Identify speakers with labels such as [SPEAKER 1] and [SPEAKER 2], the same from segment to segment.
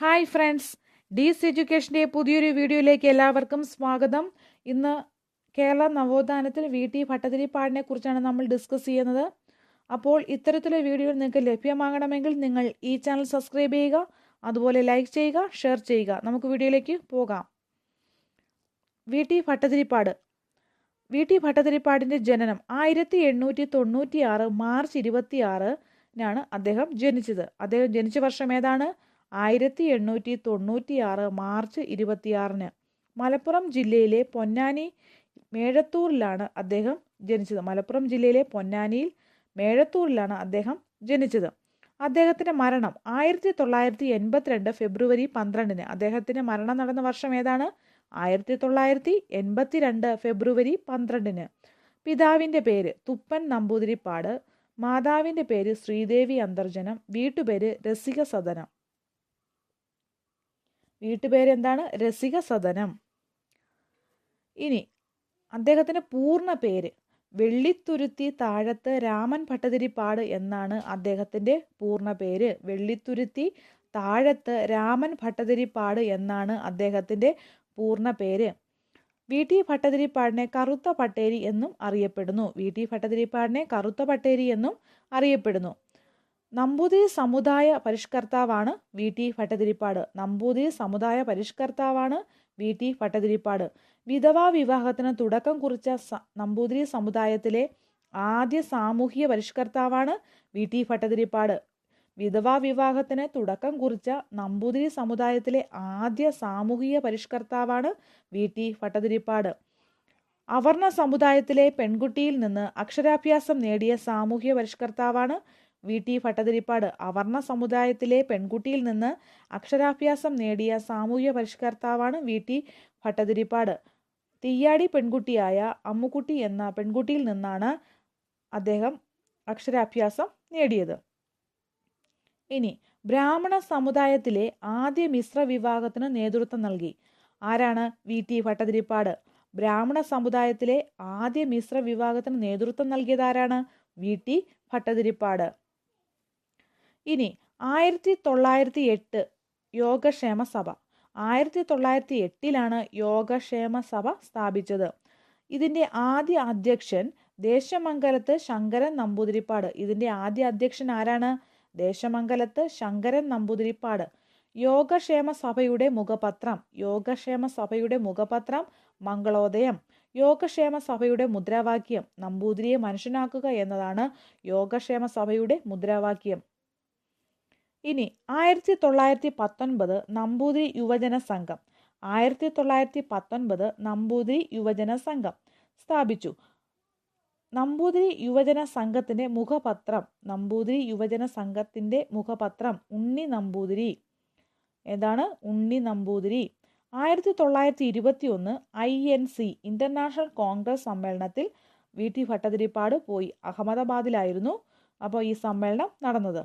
[SPEAKER 1] hi friends ഡീസ് എഡ്യൂക്കേഷൻ്റെ പുതിയൊരു വീഡിയോയിലേക്ക് എല്ലാവർക്കും സ്വാഗതം ഇന്ന് കേരള നവോത്ഥാനത്തിൽ വി ടി ഭട്ടതിരിപ്പാടിനെ കുറിച്ചാണ് നമ്മൾ ഡിസ്കസ് ചെയ്യുന്നത് അപ്പോൾ ഇത്തരത്തിലെ വീഡിയോ നിങ്ങൾക്ക് ലഭ്യമാകണമെങ്കിൽ നിങ്ങൾ ഈ ചാനൽ സബ്സ്ക്രൈബ് ചെയ്യുക അതുപോലെ ലൈക്ക് ചെയ്യുക ഷെയർ ചെയ്യുക നമുക്ക് വീഡിയോയിലേക്ക് പോകാം V T Bhattathiripad V T ഭട്ടതിരിപ്പാടിൻ്റെ ജനനം ആയിരത്തി എണ്ണൂറ്റി തൊണ്ണൂറ്റി ആറ് മാർച്ച് ആറിനാണ് അദ്ദേഹം ജനിച്ചത് അദ്ദേഹം ജനിച്ച വർഷം ഏതാണ് ആയിരത്തി എണ്ണൂറ്റി തൊണ്ണൂറ്റിയാറ് മാർച്ച് ഇരുപത്തിയാറിന് മലപ്പുറം ജില്ലയിലെ പൊന്നാനി മേഴത്തൂരിലാണ് അദ്ദേഹം ജനിച്ചത് മലപ്പുറം ജില്ലയിലെ പൊന്നാനിയിൽ മേഴത്തൂരിലാണ് അദ്ദേഹം ജനിച്ചത് അദ്ദേഹത്തിൻ്റെ മരണം ആയിരത്തി തൊള്ളായിരത്തി എൺപത്തിരണ്ട് ഫെബ്രുവരി പന്ത്രണ്ടിന് അദ്ദേഹത്തിൻ്റെ മരണം നടന്ന വർഷം ഏതാണ് ആയിരത്തി തൊള്ളായിരത്തി എൺപത്തിരണ്ട് ഫെബ്രുവരി പന്ത്രണ്ടിന് പിതാവിൻ്റെ പേര് തുപ്പൻ നമ്പൂതിരിപ്പാട് മാതാവിൻ്റെ പേര് ശ്രീദേവി അന്തർജനം വീട്ടുപേര് രസിക സദനം വീട്ടുപേരെന്താണ് രസിക സദനം ഇനി അദ്ദേഹത്തിൻ്റെ പൂർണ്ണ പേര് വെള്ളിത്തുരുത്തി താഴത്ത് രാമൻ ഭട്ടതിരിപ്പാട് എന്നാണ് അദ്ദേഹത്തിൻ്റെ പൂർണ്ണ പേര് വെള്ളിത്തുരുത്തി താഴത്ത് രാമൻ ഭട്ടതിരിപ്പാട് എന്നാണ് അദ്ദേഹത്തിൻ്റെ പൂർണ്ണ പേര് വി ടി ഭട്ടതിരിപ്പാടിനെ കറുത്ത പട്ടേരി എന്നും അറിയപ്പെടുന്നു വി ടി ഭട്ടതിരിപ്പാടിനെ കറുത്ത പട്ടേരി എന്നും അറിയപ്പെടുന്നു നമ്പൂതിരി സമുദായ പരിഷ്കർത്താവാണ് വി ടി ഭട്ടതിരിപ്പാട് നമ്പൂതിരി സമുദായ പരിഷ്കർത്താവാണ് വി ടി ഭട്ടതിരിപ്പാട് വിധവാ വിവാഹത്തിന് തുടക്കം കുറിച്ച നമ്പൂതിരി സമുദായത്തിലെ ആദ്യ സാമൂഹിക പരിഷ്കർത്താവാണ് വി ടി ഭട്ടതിരിപ്പാട് വിധവാ വിവാഹത്തിന് തുടക്കം കുറിച്ച നമ്പൂതിരി സമുദായത്തിലെ ആദ്യ സാമൂഹിക പരിഷ്കർത്താവാണ് വി ടി ഭട്ടതിരിപ്പാട് അവർണ സമുദായത്തിലെ പെൺകുട്ടിയിൽ നിന്ന് അക്ഷരാഭ്യാസം നേടിയ സാമൂഹിക പരിഷ്കർത്താവാണ് വി ടി ഭട്ടതിരിപ്പാട് അവർണ സമുദായത്തിലെ പെൺകുട്ടിയിൽ നിന്ന് അക്ഷരാഭ്യാസം നേടിയ സാമൂഹ്യ പരിഷ്കർത്താവാണ് വി ടി ഭട്ടതിരിപ്പാട് തീയാടി പെൺകുട്ടിയായ അമ്മുക്കുട്ടി എന്ന പെൺകുട്ടിയിൽ നിന്നാണ് അദ്ദേഹം അക്ഷരാഭ്യാസം നേടിയത് ഇനി ബ്രാഹ്മണ സമുദായത്തിലെ ആദ്യ മിശ്ര വിഭാഗത്തിന് നേതൃത്വം നൽകി ആരാണ് വി ടി ഭട്ടതിരിപ്പാട് ബ്രാഹ്മണ സമുദായത്തിലെ ആദ്യ മിശ്ര വിഭാഗത്തിന് നേതൃത്വം നൽകിയതാരാണ് വി ടി ഭട്ടതിരിപ്പാട് ഇനി ആയിരത്തി തൊള്ളായിരത്തി എട്ട് യോഗക്ഷേമ സഭ ആയിരത്തി തൊള്ളായിരത്തി എട്ടിലാണ് യോഗക്ഷേമ സഭ സ്ഥാപിച്ചത് ഇതിൻ്റെ ആദ്യ അധ്യക്ഷൻ ദേശമംഗലത്ത് ശങ്കരൻ നമ്പൂതിരിപ്പാട് ഇതിൻ്റെ ആദ്യ അധ്യക്ഷൻ ആരാണ് ദേശമംഗലത്ത് ശങ്കരൻ നമ്പൂതിരിപ്പാട് യോഗക്ഷേമ സഭയുടെ മുഖപത്രം യോഗക്ഷേമ സഭയുടെ മുഖപത്രം മംഗളോദയം യോഗക്ഷേമ സഭയുടെ മുദ്രാവാക്യം നമ്പൂതിരിയെ മനുഷ്യനാക്കുക എന്നതാണ് യോഗക്ഷേമ സഭയുടെ മുദ്രാവാക്യം ഇനി ആയിരത്തി തൊള്ളായിരത്തി പത്തൊൻപത് നമ്പൂതിരി യുവജന സംഘം ആയിരത്തി തൊള്ളായിരത്തി പത്തൊൻപത് നമ്പൂതിരി യുവജന സംഘം സ്ഥാപിച്ചു നമ്പൂതിരി യുവജന സംഘത്തിൻ്റെ മുഖപത്രം നമ്പൂതിരി യുവജന സംഘത്തിൻ്റെ മുഖപത്രം ഉണ്ണി നമ്പൂതിരി ഏതാണ് ഉണ്ണി നമ്പൂതിരി ആയിരത്തി തൊള്ളായിരത്തി ഇരുപത്തി ഒന്ന് I N C international congress സമ്മേളനത്തിൽ വി ടി ഭട്ടതിരിപ്പാട് പോയി അഹമ്മദാബാദിലായിരുന്നു അപ്പോൾ ഈ സമ്മേളനം നടന്നത്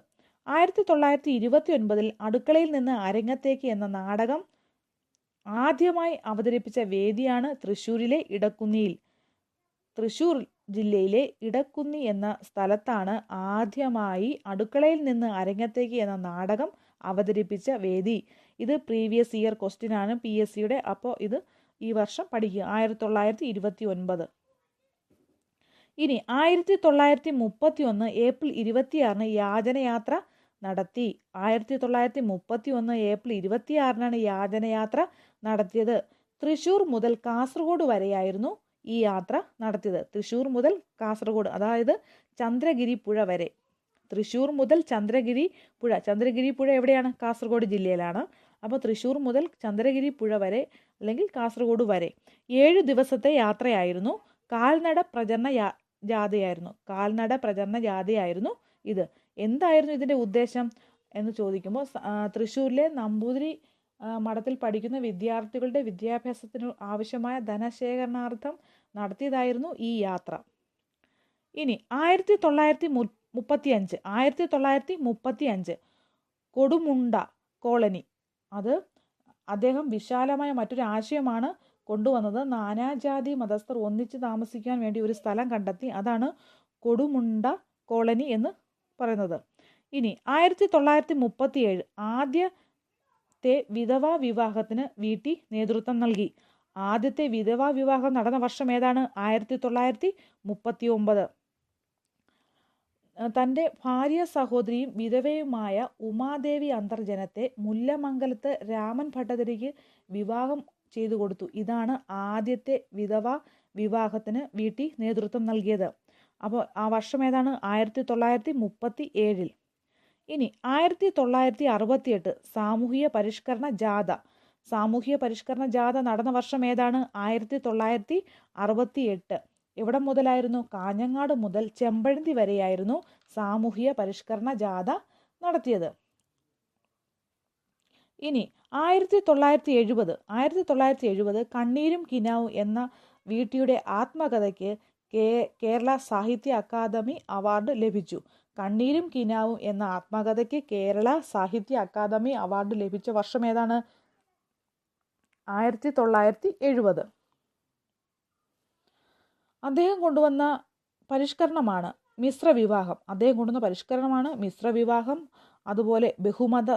[SPEAKER 1] ആയിരത്തി തൊള്ളായിരത്തി ഇരുപത്തി ഒൻപതിൽ അടുക്കളയിൽ നിന്ന് അരങ്ങത്തേക്ക് എന്ന നാടകം ആദ്യമായി അവതരിപ്പിച്ച വേദിയാണ് തൃശ്ശൂരിലെ ഇടക്കുന്നിയിൽ തൃശ്ശൂർ ജില്ലയിലെ ഇടക്കുന്നി എന്ന സ്ഥലത്താണ് ആദ്യമായി അടുക്കളയിൽ നിന്ന് അരങ്ങത്തേക്ക് എന്ന നാടകം അവതരിപ്പിച്ച വേദി ഇത് പ്രീവിയസ് ഇയർ ക്വസ്റ്റ്യൻ ആണ് പി എസ് സിയുടെ അപ്പോൾ ഇത് ഈ വർഷം പഠിക്കുക ആയിരത്തി തൊള്ളായിരത്തി ഇരുപത്തി ഒൻപത് ഇനി ആയിരത്തി തൊള്ളായിരത്തി മുപ്പത്തി ഒന്ന് ഏപ്രിൽ ഇരുപത്തിയാറിന് യാചനയാത്ര നടത്തി ആയിരത്തി തൊള്ളായിരത്തി മുപ്പത്തി ഒന്ന് ഏപ്രിൽ ഇരുപത്തിയാറിനാണ് യാതനയാത്ര നടത്തിയത് തൃശൂർ മുതൽ കാസർഗോഡ് വരെയായിരുന്നു ഈ യാത്ര നടത്തിയത് തൃശൂർ മുതൽ കാസർഗോഡ് അതായത് ചന്ദ്രഗിരി പുഴ വരെ തൃശ്ശൂർ മുതൽ ചന്ദ്രഗിരി പുഴ ചന്ദ്രഗിരി പുഴ എവിടെയാണ് കാസർഗോഡ് ജില്ലയിലാണ് അപ്പോൾ തൃശ്ശൂർ മുതൽ ചന്ദ്രഗിരി പുഴ വരെ അല്ലെങ്കിൽ കാസർഗോഡ് വരെ ഏഴു ദിവസത്തെ യാത്രയായിരുന്നു കാൽനട പ്രചരണ യാ ജാഥയായിരുന്നു കാൽനട പ്രചരണ ജാഥയായിരുന്നു ഇത് എന്തായിരുന്നു ഇതിൻ്റെ ഉദ്ദേശം എന്ന് ചോദിക്കുമ്പോൾ തൃശ്ശൂരിലെ നമ്പൂതിരി മഠത്തിൽ പഠിക്കുന്ന വിദ്യാർത്ഥികളുടെ വിദ്യാഭ്യാസത്തിന് ആവശ്യമായ ധനശേഖരണാർത്ഥം നടത്തിയതായിരുന്നു ഈ യാത്ര ഇനി ആയിരത്തി തൊള്ളായിരത്തി മു മുപ്പത്തി അഞ്ച് ആയിരത്തി തൊള്ളായിരത്തി മുപ്പത്തി അഞ്ച് കൊടുമുണ്ട കോളനി അത് അദ്ദേഹം വിശാലമായ മറ്റൊരു ആശയമാണ് കൊണ്ടുവന്നത് നാനാജാതി മതസ്ഥർ ഒന്നിച്ച് താമസിക്കാൻ വേണ്ടി ഒരു സ്ഥലം കണ്ടെത്തി അതാണ് കൊടുമുണ്ട കോളനി എന്ന് പറയുന്നത് ഇനി ആയിരത്തി തൊള്ളായിരത്തി ഏഴ് ആദ്യത്തെ വിധവാ വിവാഹത്തിന് വീട്ടി നേതൃത്വം നൽകി ആദ്യത്തെ വിധവാ വിവാഹം നടന്ന വർഷം ഏതാണ് ആയിരത്തി തൊള്ളായിരത്തി മുപ്പത്തി ഒമ്പത് തൻ്റെ ഭാര്യ സഹോദരിയും വിധവയുമായ ഉമാദേവി അന്തർജനത്തെ മുല്ലമംഗലത്ത് രാമൻ ഭട്ടതിരിക്ക് വിവാഹം ചെയ്തു കൊടുത്തു ഇതാണ് ആദ്യത്തെ വിധവ വിവാഹത്തിന് വീട്ടി നേതൃത്വം നൽകിയത് അപ്പോൾ ആ വർഷം ഏതാണ് ആയിരത്തി തൊള്ളായിരത്തി മുപ്പത്തി ഏഴിൽ ഇനി ആയിരത്തി തൊള്ളായിരത്തി അറുപത്തിയെട്ട് സാമൂഹിക പരിഷ്കരണ ജാഥ സാമൂഹിക പരിഷ്കരണ ജാഥ നടന്ന വർഷം ഏതാണ് ആയിരത്തി തൊള്ളായിരത്തി അറുപത്തി എട്ട് എവിടെ മുതലായിരുന്നു കാഞ്ഞങ്ങാട് മുതൽ ചെമ്പഴന്തി വരെയായിരുന്നു സാമൂഹിക പരിഷ്കരണ ജാഥ നടത്തിയത് ഇനി ആയിരത്തി തൊള്ളായിരത്തി എഴുപത് ആയിരത്തി തൊള്ളായിരത്തി എഴുപത് കണ്ണീരും കിനാവും എന്ന വീട്ടിയുടെ ആത്മകഥയ്ക്ക് കേരള സാഹിത്യ അക്കാദമി അവാർഡ് ലഭിച്ചു കണ്ണീരും കിനാവും എന്ന ആത്മകഥയ്ക്ക് കേരള സാഹിത്യ അക്കാദമി അവാർഡ് ലഭിച്ച വർഷം ഏതാണ് ആയിരത്തി തൊള്ളായിരത്തി എഴുപത് അദ്ദേഹം കൊണ്ടുവന്ന പരിഷ്കരണമാണ് മിശ്ര വിവാഹം അദ്ദേഹം കൊണ്ടുവന്ന പരിഷ്കരണമാണ് മിശ്ര വിവാഹം അതുപോലെ ബഹുമത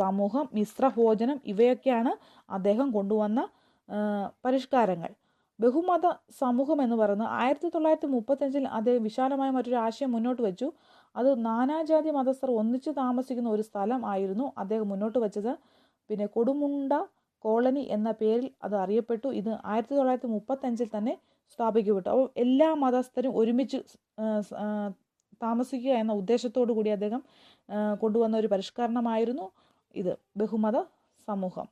[SPEAKER 1] സമൂഹം മിശ്ര ഭോജനം ഇവയൊക്കെയാണ് അദ്ദേഹം കൊണ്ടുവന്ന പരിഷ്കാരങ്ങൾ ബഹുമത സമൂഹം എന്ന് പറയുന്നത് ആയിരത്തി തൊള്ളായിരത്തി മുപ്പത്തഞ്ചിൽ അദ്ദേഹം വിശാലമായ മറ്റൊരു ആശയം മുന്നോട്ട് വെച്ചു അത് നാനാജാതി മതസ്ഥർ ഒന്നിച്ചു താമസിക്കുന്ന ഒരു സ്ഥലം ആയിരുന്നു അദ്ദേഹം മുന്നോട്ട് വെച്ചത് പിന്നെ കൊടുമുണ്ട കോളനി എന്ന പേരിൽ അത് അറിയപ്പെട്ടു ഇത് ആയിരത്തി തൊള്ളായിരത്തി മുപ്പത്തഞ്ചിൽ തന്നെ സ്ഥാപിക്കപ്പെട്ടു അപ്പോൾ എല്ലാ മതസ്ഥരും ഒരുമിച്ച് താമസിക്കുക എന്ന ഉദ്ദേശത്തോടു കൂടി അദ്ദേഹം കൊണ്ടുവന്ന ഒരു പരിഷ്കരണമായിരുന്നു ഇത് ബഹുമത സമൂഹം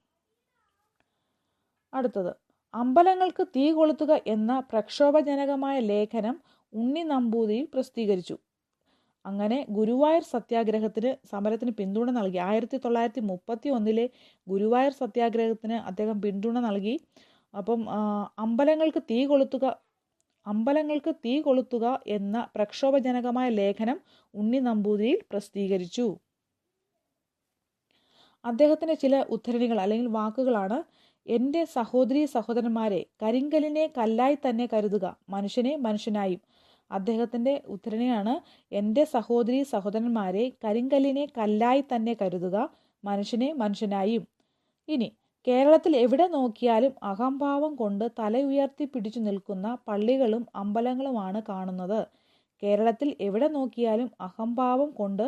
[SPEAKER 1] അടുത്തത് അമ്പലങ്ങൾക്ക് തീ കൊളുത്തുക എന്ന പ്രക്ഷോഭജനകമായ ലേഖനം ഉണ്ണി നമ്പൂതിരി പ്രസിദ്ധീകരിച്ചു അങ്ങനെ ഗുരുവായൂർ സത്യാഗ്രഹത്തിന് സമരത്തിന് പിന്തുണ നൽകി ആയിരത്തി തൊള്ളായിരത്തി മുപ്പത്തി ഒന്നിലെ ഗുരുവായൂർ സത്യാഗ്രഹത്തിന് അദ്ദേഹം പിന്തുണ നൽകി അപ്പം അമ്പലങ്ങൾക്ക് തീ കൊളുത്തുക അമ്പലങ്ങൾക്ക് തീ കൊളുത്തുക എന്ന പ്രക്ഷോഭജനകമായ ലേഖനം ഉണ്ണി നമ്പൂതിരിയിൽ പ്രസിദ്ധീകരിച്ചു അദ്ദേഹത്തിൻ്റെ ചില ഉദ്ധരണികൾ അല്ലെങ്കിൽ വാക്കുകളാണ് എന്റെ സഹോദരി സഹോദരന്മാരെ കരിങ്കലിനെ കല്ലായി തന്നെ കരുതുക മനുഷ്യനെ മനുഷ്യനായും അദ്ദേഹത്തിന്റെ ഉദ്ധരണിയാണ് എന്റെ സഹോദരി സഹോദരന്മാരെ കരിങ്കല്ലിനെ കല്ലായി തന്നെ കരുതുക മനുഷ്യനെ മനുഷ്യനായും ഇനി കേരളത്തിൽ എവിടെ നോക്കിയാലും അഹംഭാവം കൊണ്ട് തല ഉയർത്തി പിടിച്ചു നിൽക്കുന്ന പള്ളികളും അമ്പലങ്ങളുമാണ് കാണുന്നത് കേരളത്തിൽ എവിടെ നോക്കിയാലും അഹംഭാവം കൊണ്ട്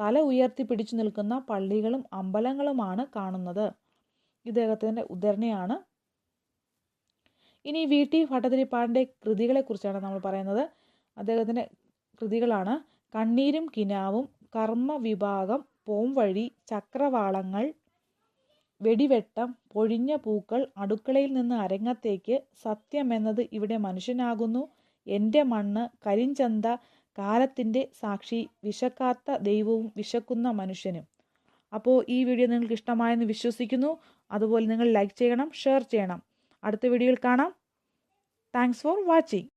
[SPEAKER 1] തല ഉയർത്തി പിടിച്ചു നിൽക്കുന്ന പള്ളികളും അമ്പലങ്ങളുമാണ് കാണുന്നത് ഇദ്ദേഹത്തിൻ്റെ ഉദ്ധരണിയാണ് ഇനി വി ടി ഭട്ടതിരിപ്പാടിൻ്റെ കൃതികളെക്കുറിച്ചാണ് നമ്മൾ പറയുന്നത് അദ്ദേഹത്തിൻ്റെ കൃതികളാണ് കണ്ണീരും കിനാവും കർമ്മ വിഭാഗം പോംവഴി ചക്രവാളങ്ങൾ വെടിവെട്ടം പൊഴിഞ്ഞ പൂക്കൾ അടുക്കളയിൽ നിന്ന് അരങ്ങത്തേക്ക് സത്യമെന്നത് ഇവിടെ മനുഷ്യനാകുന്നു എൻ്റെ മണ്ണ് കരിഞ്ചന്ത കാലത്തിൻ്റെ സാക്ഷി വിശക്കാത്ത ദൈവവും വിശക്കുന്ന മനുഷ്യനും അപ്പോൾ ഈ വീഡിയോ നിങ്ങൾക്ക് ഇഷ്ടമായെന്ന് വിശ്വസിക്കുന്നു അതുപോലെ നിങ്ങൾ ലൈക്ക് ചെയ്യണം ഷെയർ ചെയ്യണം അടുത്ത വീഡിയോയിൽ കാണാം താങ്ക്സ് ഫോർ വാച്ചിങ്